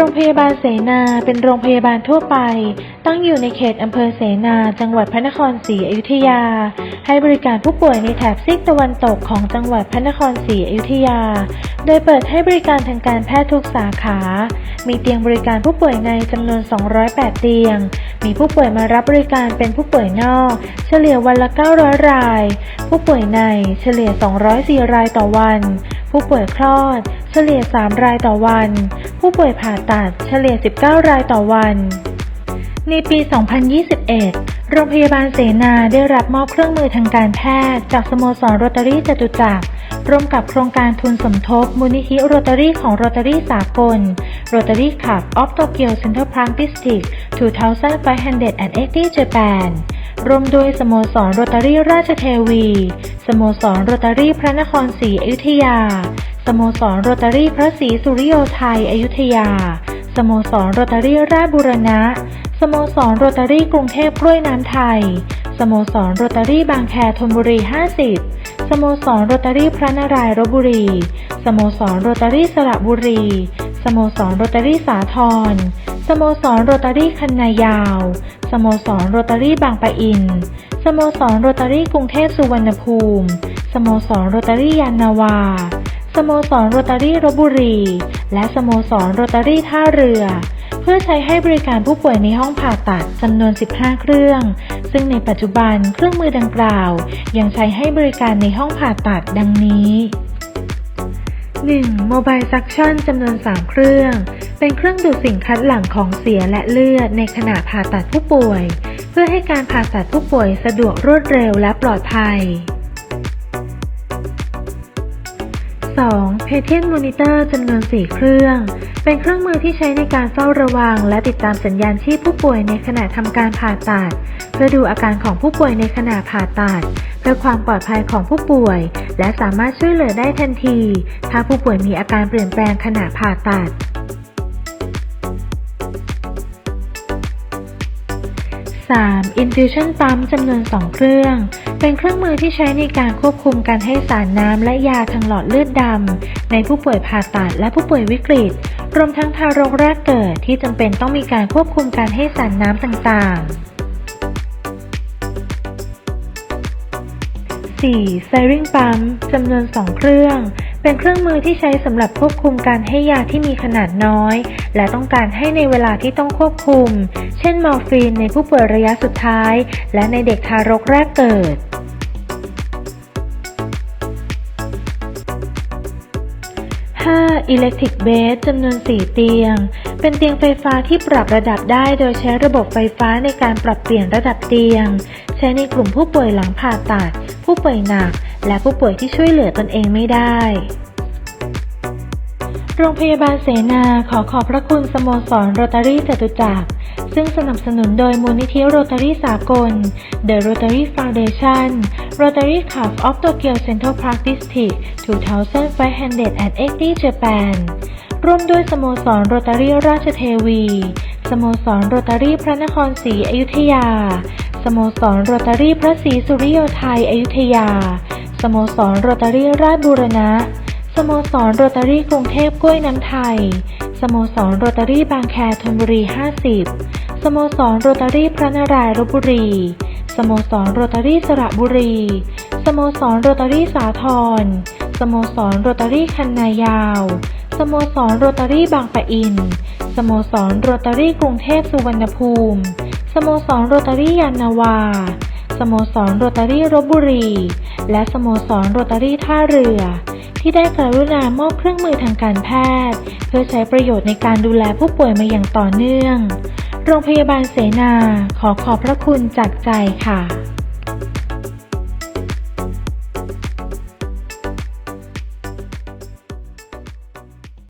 รงพยาบาลเสนาเป็นโรงพยาบาลทั่วไป ตั้งอยู่ในเขตอำเภอเสนา จังหวัดพระนครศรีอยุธยา ให้บริการผู้ป่วยในแถบซีกตะวันตกของจังหวัดพระนครศรีอยุธยา โดยเปิดให้บริการทางการแพทย์ทุกสาขา มีเตียงบริการผู้ป่วยในจำนวน 208 เตียง มีผู้ป่วยมารับบริการเป็นผู้ป่วยนอก เฉลี่ยวันละ 900 ราย ผู้ป่วยในเฉลี่ย 204 รายต่อวัน ผู้ป่วยคลอด เฉลี่ย 3 รายต่อวัน ผู้ป่วยผ่าตัดเฉลี่ย 19 รายต่อวัน ในปี 2021 โรงพยาบาลเสนาได้รับมอบเครื่องมือทางการแพทย์ จากสโมสรโรตารี่จตุจักรร่วมกับโครงการทุนสมทบ มูลนิธิโรตารี่ของโรตารี่สากล Rotary Club of Tokyo Central Park District 2580 Japan ร่วมด้วยสโมสรโรตารี่ราชเทวี สโมสรโรตารี่พระนครศรีอยุธยา สโมสรโรตารี่พระศรีสุริโยไทยอยุธยา สโมสรโรตารี่ราชบุรณะ สโมสรโรตารี่กรุงเทพกล้วยน้ำไทย สโมสรโรตารี่บางแคธนบุรี 50 สโมสรโรตารี่พระนารายณ์รบบุรี สโมสรโรตารี่สระบุรี สโมสรโรตารี่สาทร โมสรโรตารี่คันนายาว สโมสรโรตารี่บางปะอิน สโมสรโรตารี่กรุงเทพสุวรรณภูมิ สโมสรโรตารี่ยานนาวา สโมสรโรตารี่รบบุรี และสโมสรโรตารี่ท่าเรือ เพื่อใช้ให้บริการผู้ป่วยในห้องผ่าตัดจำนวน 15 เครื่อง ซึ่งในปัจจุบันเครื่องมือดังกล่าว ยังใช้ให้บริการในห้องผ่าตัดดังนี้ 1. Mobile Suction จำนวน 3 เครื่อง เป็นเครื่องดูดสิ่งคัดหลั่งของเสียและเลือดในขณะผ่าตัดผู้ป่วย เพื่อให้การผ่าตัดผู้ป่วยสะดวกรวดเร็วและปลอดภัย 2. p a t i e n Monitor จำนวน 4 เครื่อง เป็นเครื่องมือที่ใช้ในการเฝ้าระวัง และติดตามสัญญาณชีพผู้ป่วยในขณะทำการผ่าตัด เพื่อดูอาการของผู้ป่วยในขณะผ่าตัด เพื่อความปลอดภัยของผู้ป่วย และสามารถช่วยเหลือได้ทันที ถ้าผู้ป่วยมีอาการเปลี่ยนแปลงขณะผ่าตัด 3. Infusion Pump จำนวน 2 เครื่อง เป็นเครื่องมือที่ใช้ในการควบคุมการให้สารน้ำและยาทางหลอดเลือดดำในผู้ป่วยผ่าตัดและผู้ป่วยวิกฤต รวมทั้งทารกแรกเกิดที่จำเป็นต้องมีการควบคุมการให้สารน้ำต่างๆ 4. Syring Pump จำนวน 2 เครื่อง เป็นเครื่องมือที่ใช้สำหรับควบคุมการให้ยาที่มีขนาดน้อย และต้องการให้ในเวลาที่ต้องควบคุม เช่นมอร์ฟีนในผู้ป่วยระยะสุดท้าย และในเด็กทารกแรกเกิด 5. Electric Bed จำนวน 4 เตียง เป็นเตียงไฟฟ้าที่ปรับระดับได้โดยใช้ระบบไฟฟ้าในการปรับเปลี่ยนระดับเตียง ใช้ในกลุ่มผู้ป่วยหลังผ่าตัด ผู้ป่วยหนัก และผู้ป่วยที่ช่วยเหลือตนเองไม่ได้โรงพยาบาลเสนาขอขอบพระคุณสโมสรโรตารี่จตุจักร ซึ่งสนับสนุนโดยมูลนิธิโรตารี่สากล The Rotary Foundation Rotary Club of Tokyo Central Park District 2580 Japan ร่วมด้วยสโมสรโรตารี่ราชเทวี สโมสรโรตารี่พระนครศรีอยุธยา สโมสรโรตารี่พระศรีสุริโยไทยอยุธยา สโมสรโรตารี่ราชบูรณะ สโมสรโรตารี่กรุงเทพกล้วยน้ำไทย สโมสรโรตารี่บางแคธนบุรี 50 สโมสรโรตารี่พระนารายณ์รบบุรี สโมสรโรตารี่สระบุรี สโมสรโรตารี่สาทร สโมสรโรตารี่คันนายาว สโมสรโรตารี่บางปะอิน สโมสรโรตารี่กรุงเทพสุวรรณภูมิ สโมสรโรตารี่ยานนาวา สโมสรโรตารี่รบบุรี และสโมสรโรตารี่ท่าเรือ ที่ได้กรุณามอบเครื่องมือทางการแพทย์ เพื่อใช้ประโยชน์ในการดูแลผู้ป่วยมาอย่างต่อเนื่อง โรงพยาบาลเสนา ขอขอบพระคุณจากใจค่ะ